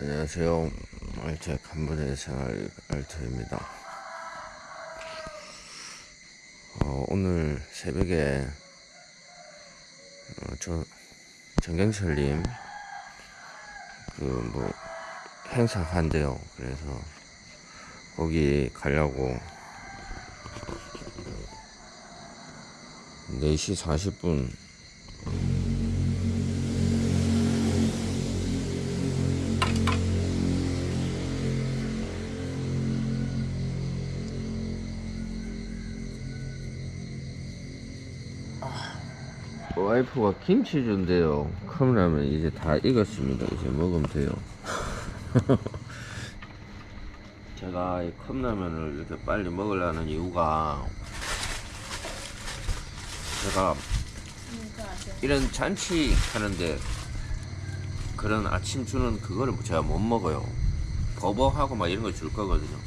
안녕하세요. 알트 캄보디아 생활 알트입니다. 어, 오늘 새벽에 어, 저 정경철님 그 뭐 행사 한대요. 그래서 거기 가려고 4시 40분 와이프가 김치 준대요. 컵라면 이제 다 익었습니다. 이제 먹으면 돼요. 제가 이 컵라면을 이렇게 빨리 먹으려는 이유가 제가 이런 잔치 하는데 그런 아침 주는 그거를 제가 못 먹어요. 버버하고 막 이런 거 줄 거거든요.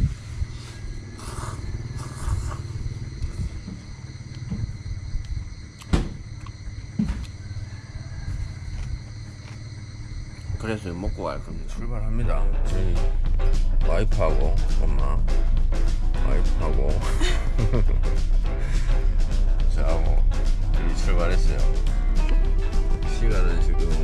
그래서 먹고 갈 겁니다. 출발합니다. 저희 와이프하고 엄마, 와이프하고 저하고 여기 출발했어요. 시간은 지금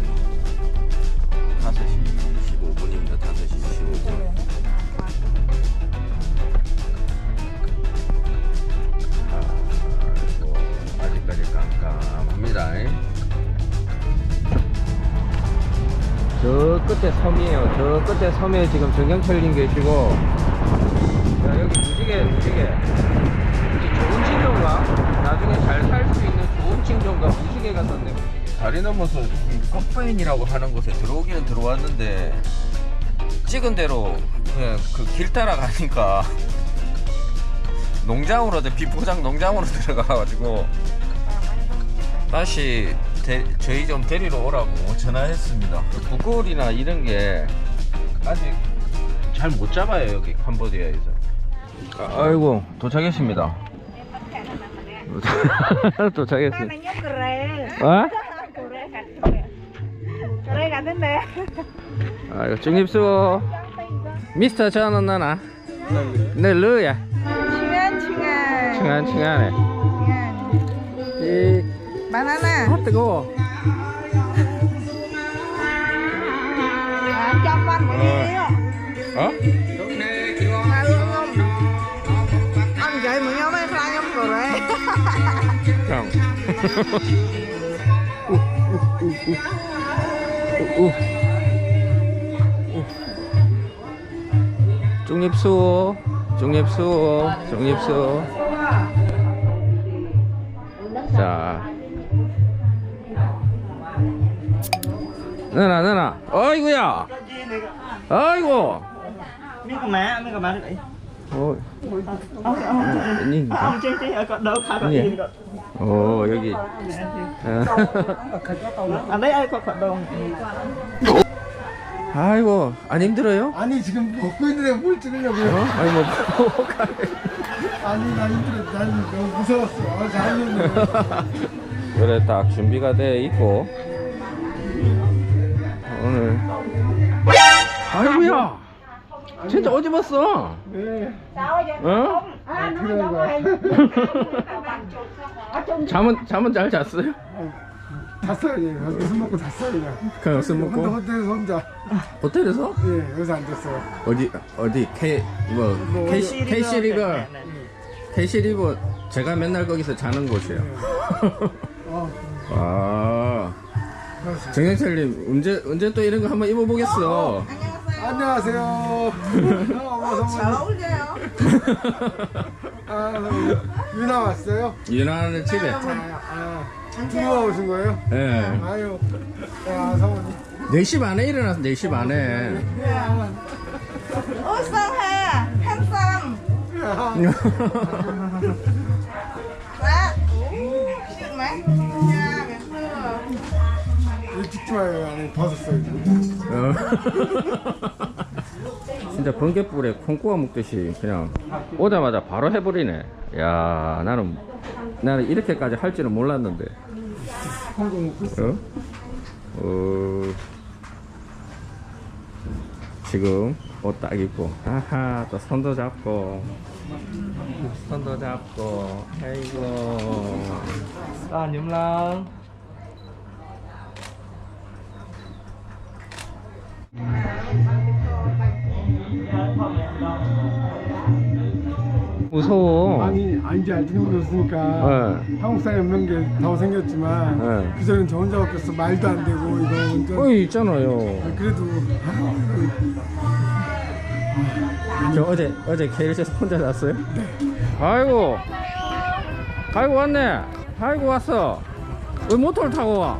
끝에 섬이에요. 저 끝에 섬에 지금 정경철님 계시고, 자, 여기 무지개, 무지개. 이 좋은 징조인가? 나중에 잘 살 수 있는 좋은 징조인가? 무지개가 떴네. 다리 넘어서 이 컵바인이라고 하는 곳에 들어오기는 들어왔는데, 찍은 대로 그냥 그 길 따라가니까, 농장으로, 비포장 농장으로 들어가가지고, 다시 데- 저희 좀 데리러 오라고 전화했습니다. 구글이나 이런 게 아직 잘 못 잡아요 여기 캄보디아에서. 아이고 도착했습니다. 도착했어요. 어? Keren katanya. 아이고 중립수 미스터 전원 나나. 네 르야. Cingan, cingan. 층한 층하네. Cingan. 이 Banana. 아, 뜨거워. Ah, campur ini yuk. 어? Lalu ngom. Ăn gái mà nhau đây khai nhom keren. 그냥. 우, 우, 우, 우. 우, 우. 중립수, 중립수, 중립수. 자. 너나, 너나. 어이구야. 어이구. 어, 어, 여기. 어. 아이고, 안 힘들어요? 아니 지금 먹고 있는데 뭘 어? 찍으려고요? 아니 뭐 아니 나 힘들어 난 너무 무서웠어 아, 잘했네 그래 딱 준비가 돼 있고 오늘 아이고야 진짜 어디 봤어? 네 어? 그런 거야 anh. 잠은 잠은 잘 잤어요? 잤어요 예. 술 먹고 잤어요 그냥 그냥 술 혼자 먹고 호텔에서 혼자 호텔에서 예 여기서 앉았어요 어디 어디 K 뭐뭐 K KC 리버 Nè, nè. KC 리버 제가 맨날 거기서 자는 곳이에요. 어 아. 정영철님 언제 언제 또 이런 거 한번 입어보겠어. 안녕하세요 어머 선생님 아 선생님. 유나 왔어요? 유나는 집에. 아 누가 오신 거예요? 예. 아유 야 사모님 4시 반에 일어나서 4시 반에. He? Handsome. Dạ. Shit, man. Dạ, ngày xưa. 와요 안에 벗었어요 지금 어. 진짜 번개불에 콩 구워 먹듯이 그냥 오자마자 바로 해버리네. 야 나는 나는 이렇게까지 할 줄은 몰랐는데. 콩고 먹고 있어 어? 어. 지금 옷 딱 입고 아하 또 손도 잡고 손도 잡고 아이고 아 님랑 무서워 아니 아, 이제 알지 모르으니까 네. 한국 사람이 없는 게 더 생겼지만 네. 그전엔 저 혼자 바뀌었어 말도 안 되고 이거 완전 어 있잖아요 그래도 저 어제 어제 KLC에서 혼자 잤어요? 아이고 아이고 왔네 아이고 왔어 왜 모터를 타고 와?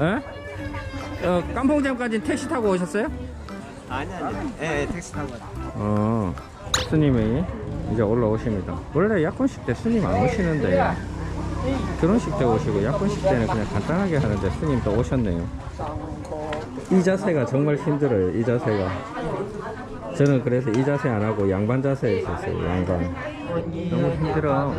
에? 어, 깜봉점까지 택시 타고 오셨어요? 아니 아니. 예, 택시 타고 왔어. 어. 스님이 이제 올라오십니다. 원래 약혼식 때 스님 안 오시는데 결혼식 때 오시고 약혼식 때는 그냥 간단하게 하는데 스님 또 오셨네요. 이 자세가 정말 힘들어요 이 자세가. 저는 그래서 이 자세 안 하고 양반 자세에 있었어요 양반. 너무 힘들어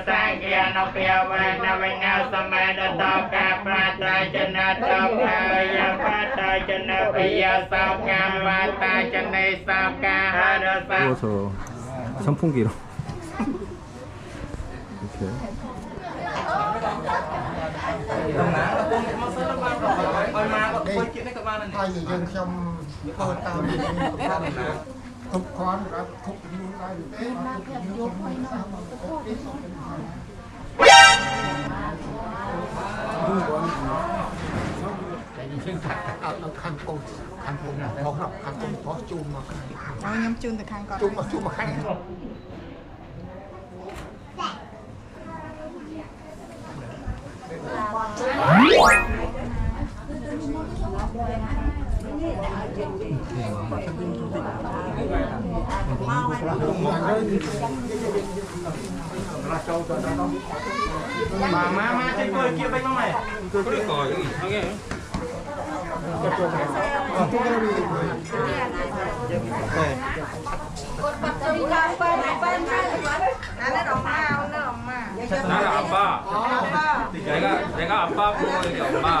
Tăng miêu sang kia nó phiêu về nó bên nhau xong mẹ nó tao cả ba tay chân nó tao cả ya ba tay chân nó bây giờ sao cả ba tay chân này sao cả hai đứa sao 누워서 선풍기로 이렇게 ทุกคนรับทุกนิ้วได้ทุกนิ้วคนสามคนทุกนิ้วดูบนแต่ยังเช่นถัดเอาเราข้างกงข้างกงท้องหลับข้างกงท้องจูมมาเอาย้ำจูมแต่ข้างก่อนจูมมาจูมมาข้าง Thank you mà má má chơi cười kia bên không này. Có được còi không nghe. để apa? Jaga jaga apa boleh jaga apa?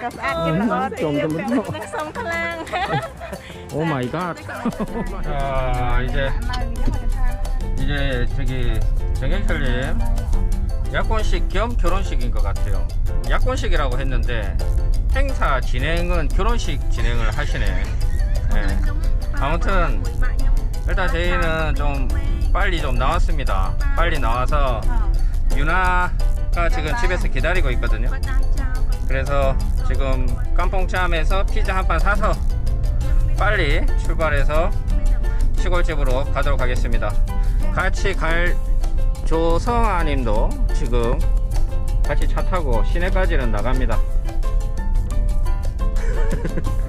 ក៏ស្អាតជាល្អទៀតទឹកសុំខ្លាំង 오 마이 갓. 자, 이제 이제 저기 정경철님 약혼식 겸 결혼식인 것 같아요. 약혼식이라고 했는데 행사 진행은 결혼식 진행을 하시네. 네. 아무튼 일단 저희는 좀 빨리 좀 나왔습니다. 빨리 나와서 유나가 지금 집에서 기다리고 있거든요. 그래서 지금 깜뽕참에서 피자 한 판 사서 빨리 출발해서 시골집으로 가도록 하겠습니다. 같이 갈 조성아님도 지금 같이 차 타고 시내까지는 나갑니다